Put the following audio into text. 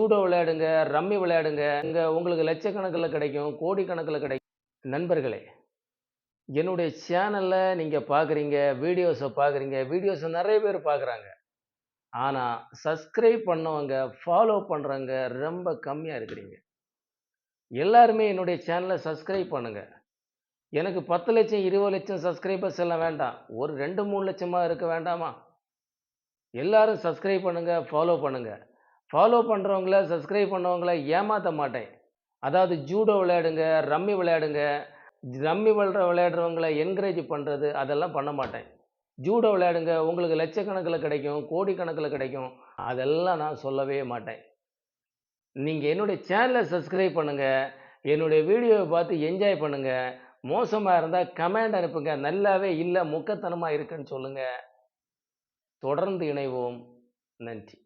Judo விளையாடுங்க rummy விளையாடுங்க இங்கே உங்களுக்கு லட்சக்கணக்கில் கிடைக்கும் கோடிக்கணக்கில் கிடைக்கும். நண்பர்களே என்னுடைய சேனலில் நீங்கள் பார்க்குறீங்க வீடியோஸை பார்க்குறீங்க வீடியோஸை நிறைய பேர் பார்க்குறாங்க ஆனால் சப்ஸ்கிரைப் பண்ணவங்க ஃபாலோ பண்ணுறவங்க ரொம்ப கம்மியாக இருக்கிறீங்க. எல்லாருமே என்னுடைய சேனலை சப்ஸ்கிரைப் பண்ணுங்கள் எனக்கு பத்து லட்சம் இருபது லட்சம் சப்ஸ்கிரைபர்ஸ் எல்லாம் வேண்டாம். ஒரு ரெண்டு மூணு லட்சமாக இருக்க வேண்டாமா? எல்லாரும் சப்ஸ்கிரைப் பண்ணுங்கள் ஃபாலோ பண்ணுங்கள் ஃபாலோ பண்ணுறவங்கள சப்ஸ்கிரைப் பண்ணவங்கள ஏமாற்ற மாட்டேன். அதாவது ஜூடோ விளையாடுங்க ரம்மி விளையாடுங்க ரம்மி விளையாட விளையாடுறவங்கள என்கரேஜ் பண்ணுறது அதெல்லாம் பண்ண மாட்டேன். ஜூடோ விளையாடுங்க உங்களுக்கு லட்சக்கணக்கில் கிடைக்கும் கோடிக்கணக்கில் கிடைக்கும் அதெல்லாம் நான் சொல்லவே மாட்டேன். நீங்கள் என்னுடைய சேனலை சப்ஸ்கிரைப் பண்ணுங்கள் என்னுடைய வீடியோவை பார்த்து என்ஜாய் பண்ணுங்கள் மோசமாக இருந்தால் கமெண்ட் அனுப்புங்க நல்லாவே இல்லை முக்கத்தனமாக இருக்குன்னு சொல்லுங்கள் தொடர்ந்து இணைவோம். நன்றி.